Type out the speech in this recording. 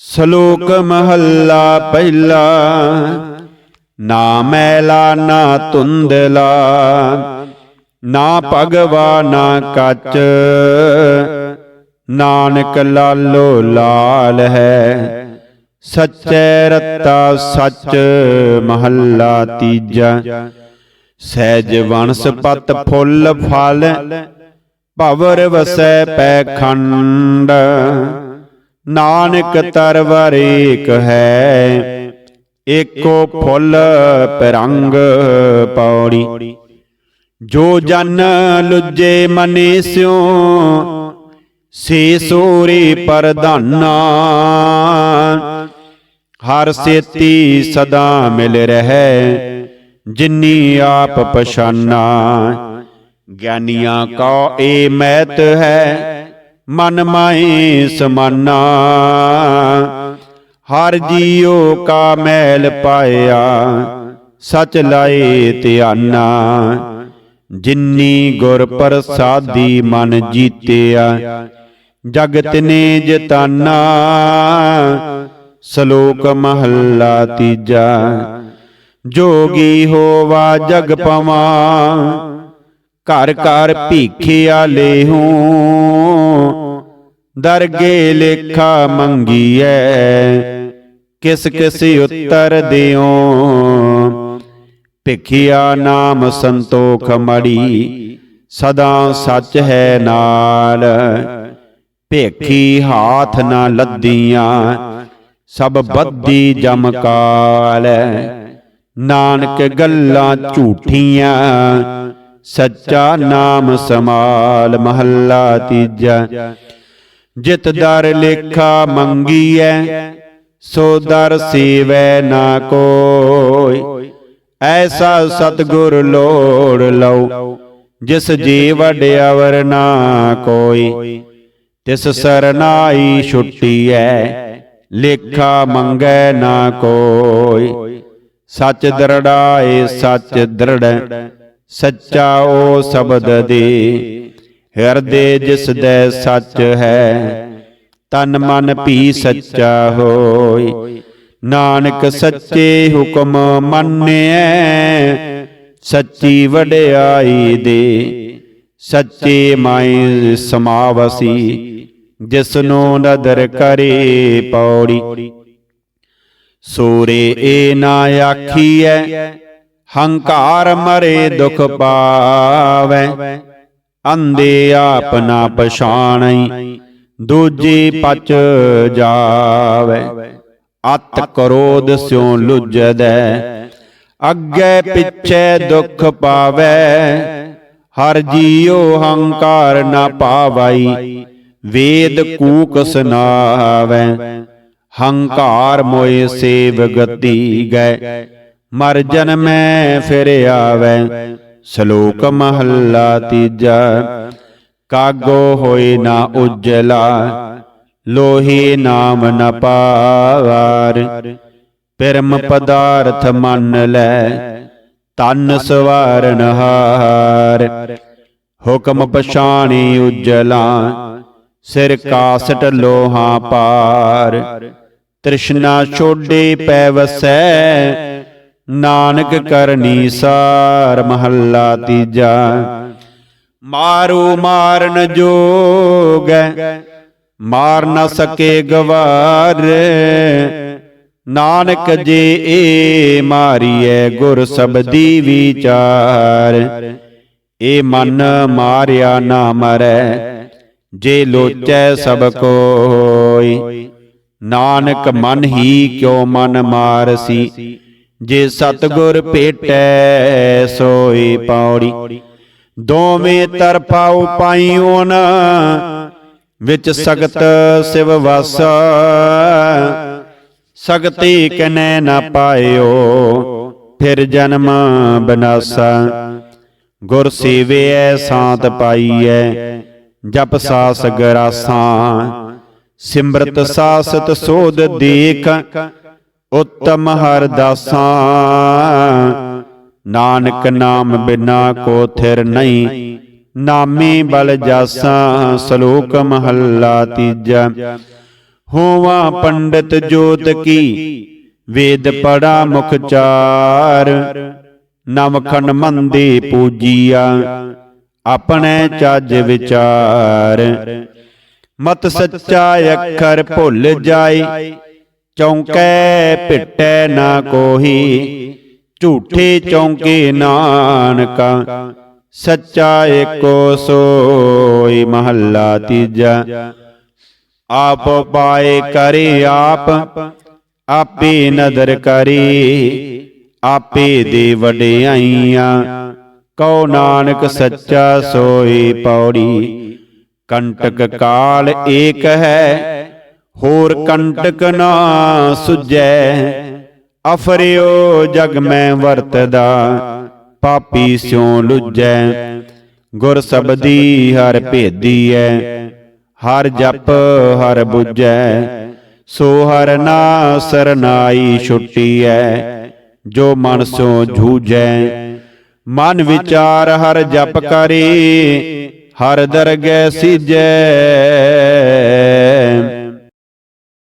ਸ਼ਲੋਕ ਮਹੱਲਾ ਪਹਿਲਾ, ਨਾ ਮੈਲਾ, ਨਾ ਧੁੰਦਲਾ, ਨਾ ਭਗਵਾ, ਨਾ ਕੱਚ, ਨਾਨਕ ਲਾਲੋ ਲਾਲ ਹੈ। ਸੱਚੇ ਰਤਾ ਸੱਚ ਮਹੱਲਾ ਤੀਜਾ, ਸਹਿਜ ਵਨਸਪਤ ਫੁੱਲ ਫਲ, ਭਵਰ ਵਸੈ ਪੈ ਖੰਡ। ਨਾਨਕ ਤਰਵਰ ਏਕ ਹੈ। ਏਕੋ ਫੁੱਲ ਪਰੰਗ ਪੌੜੀ। ਜੋ ਜਨ ਲੁਜੇ ਮਨੇ ਸਿਉ ਸੇ ਸੋਰੇ ਪਰਧਾਨਾ। ਹਰ ਸੇਤੀ ਸਦਾ ਮਿਲ ਰਹਿ ਜਿਨੀ ਆਪ ਪਛਾਨਾ। ਗਿਆਨੀਆਂ ਕੋ ਏ ਮੈਤ ਹੈ ਮਨ ਮਾਏ ਸਮਾਨਾ। ਹਰ ਜੀਉ ਕਾ ਮੈਲ ਪਾਇਆ, ਸਚ ਲਾਏ ਧਿਆਨਾ। ਜਿਨੀ ਗੁਰ ਪ੍ਰਸਾਦੀ ਮਨ ਜੀਤਿਆ, ਜਗਤ ਨੇ ਜਤਾਨਾ ਸ਼ਲੋਕ ਮਹੱਲਾ ਤੀਜਾ, ਜੋਗੀ ਹੋਵਾ ਜਗ ਪਵਾ। ਘਰ ਘਰ ਭੀਖਿਆ ਲੇਹੂ। ਦਰਗੇ ਲੇਖਾ ਮੰਗੀਐ। ਕਿਸ ਕਿਸ ਉੱਤਰ ਦਿਓ। ਭਿਖਿਆ ਨਾਮ ਸੰਤੋਖ ਮੜੀ, ਸਦਾ ਸੱਚ ਹੈ ਨਾਲ। ਭੇਖੀ ਹਾਥ ਨਾ ਲੱਦੀਆਂ, ਸਭ ਬੱਦੀ ਜਮਕਾਲ ਨਾਨਕ ਗੱਲਾਂ ਝੂਠੀਆਂ, ਸੱਚਾ ਨਾਮ ਸਮਾਲ ਮਹੱਲਾ ਤੀਜਾ। ਜਿਤ ਦਰ ਲੇਖਾ ਮੰਗੀਐ, ਸੋ ਦਰ ਸੇਵੈ ਨਾ ਕੋਈ। ਐਸਾ ਸਤਗੁਰ ਲੋੜ ਲਉ, ਜਿਸ ਜੀ ਵਡਿਆਵਰ ਨਾ ਕੋਈ। ਤਿਸ ਸਰਨਾਈ ਛੁੱਟੀਐ, ਲੇਖਾ ਮੰਗੈ ਨਾ ਕੋਈ। ਸੱਚ ਦਰੜਾਏ ਸੱਚ ਦਰੜ ਸੱਚਾ ਉਹ ਸ਼ਬਦ ਦੇ। ਹਿਰਦੇ ਜਿਸ ਦੇ ਸੱਚ ਹੈ ਤਨ ਮਨ ਵੀ ਸੱਚਾ ਹੋਈ। ਨਾਨਕ ਸੱਚੇ ਹੁਕਮ ਮੰਨਿਐ ਸੱਚੀ ਵਡਿਆਈ ਦੇ ਸੱਚੇ ਮਾਈ ਸਮਾਵਸੀ ਜਿਸਨੂੰ ਨਦਰ ਕਰੇ ਪੌੜੀ। ਸੂਰੇ ਏ ਨਾ ਆਖੀਐ ਹੰਕਾਰ ਮਰੇ ਦੁਖ ਪਾਵੈ। ਅੰਦੇ ਆਪ ਨਾ ਪਛਾਣਈ, ਦੂਜੀ ਪਚ ਜਾਵੇ। ਅਤ ਕਰੋਧ ਸਿਉ ਲੁਜਦੈ, ਅੱਗੇ ਪਿੱਛੇ ਦੁਖ ਪਾਵੇ। ਹਰ ਜੀਉ ਹੰਕਾਰ ਨਾ ਪਾਵਈ, ਵੇਦ ਕੂਕ ਸੁਨਾਵੈ। ਹੰਕਾਰ ਮੋਏ ਸੇਵ ਗਤੀ ਗੈ, ਮਰ ਜਨਮੈ ਫਿਰ ਆਵੈ। ਸ਼ਲੋਕ ਮਹੱਲਾ ਤੀਜਾ, ਕਾਗੋ ਹੋਏ ਨਾ ਉਜਲਾ, ਲੋਹੀ ਨਾਮ ਨ ਪਾਵਾਰ। ਪਰਮ ਪਦਾਰਥ ਮੰਨ ਲੈ, ਤਨ ਸਵਾਰਨ ਹਾਰ। ਹੁਕਮ ਪਛਾਣੀ ਉਜਲਾ, ਸਿਰ ਕਾਸਟ ਲੋਹਾ ਪਾਰ। ਤ੍ਰਿਸ਼ਨਾ ਛੋਡੇ ਪੈ ਵਸੈ ਨਾਨਕ ਕਰਨੀ ਸਾਰ ਮਹੱਲਾ ਤੀਜਾ। ਮਾਰੂ ਮਾਰਨ ਜੋਗੈ ਮਾਰ ਨ ਸਕੇ ਗਵਾਰ। ਨਾਨਕ ਜੇ ਏ ਮਾਰੀਐ ਗੁਰ ਸਬਦੀ ਵਿਚਾਰ। ਏ ਮਨ ਮਾਰਿਆ ਨਾ ਮਰੈ ਜੇ ਲੋਚੈ ਸਭ ਕੋਈ ਨਾਨਕ ਮਨ ਹੀ ਕਿਉ ਮਨ ਮਾਰਸੀ? ਜੇ ਸਤਗੁਰ ਭੇਟੈ ਸੋਈ ਪੌੜੀ। ਦੋਵੇਂ ਤਰਫਾ ਉਪਾਈਓਨ, ਵਿੱਚ ਸਗਤ ਸਿਵ ਵਸ। ਸਗਤੀ ਕਨੈ ਨਾ ਪਾਇਓ, ਫਿਰ ਜਨਮ ਬਨਾਸਾ। ਗੁਰ ਸੇਵਿਐ ਸਾਤ ਪਾਈਐ, ਜਪ ਸਾਸ ਗਰਾਸਾਂ। ਸਿਮਰਤ ਸਾਸਤ ਸੋਧ ਦੇਖ ਉਤਮ ਹਰ ਦਾਸਾਂ। ਨਾਨਕ ਨਾਮ ਬਿਨਾ ਕੋ ਥਿਰ ਨਹੀਂ। ਨਾਮੇ ਬਲ ਜਾਸਾਂ, ਸ਼ਲੋਕ ਮਹੱਲਾ ਤੀਜਾ। ਹੋਵਾ ਪੰਡਤ ਜੋਤ ਕੀ, ਵੇਦ ਪੜਾ ਮੁਖ ਚਾਰ। ਨਵਖਣ ਮੰਦੇ ਪੂਜੀਆ, ਆਪਣੇ ਚੱਜ ਵਿਚਾਰ। ਮਤ ਸੱਚਾ ਅੱਖਰ ਭੁੱਲ ਜਾਏ ਚੌਂਕੈ ਪਿੱਟੈ ਨਾ ਕੋਹੀ, ਝੂਠੇ ਚੌਂਕੇ ਨਾਨਕਾ, ਸੱਚਾ ਏਕੋ ਸੋਈ ਮਹੱਲਾ ਤੀਜਾ। ਆਪ ਪਾਏ ਕਰੇ ਆਪ, ਆਪੇ ਨਦਰ ਕਰੇ, ਆਪੇ ਦੇ ਵਡਿਆਈਆਂ। ਕਉ ਨਾਨਕ ਸੱਚਾ ਸੋਈ ਪੌੜੀ, ਕੰਟਕ ਕਾਲ ਏਕ ਹੈ ਹੋਰ ਕੰਟਕ ਨਾ ਸੁਜੈ ਅਫਰਿਓ ਜਗ ਮੈਂ ਵਰਤਦਾ, ਪਾਪੀ ਸਿਉ ਲੁਜੈ। ਗੁਰ ਸਬਦੀ ਹਰ ਭੇਦੀਐ, ਹਰ ਜਪ ਹਰ ਬੁਝੈ। ਸੋ ਹਰ ਨਾ ਸਰਨਾਈ ਛੁਟੀਐ, ਜੋ ਮਨ ਸੋ ਝੂਜੈ ਮਨ ਵਿਚਾਰ ਹਰ ਜਪ ਕਰੇ, ਹਰ ਦਰਗਹਿ ਸਿਜੈ।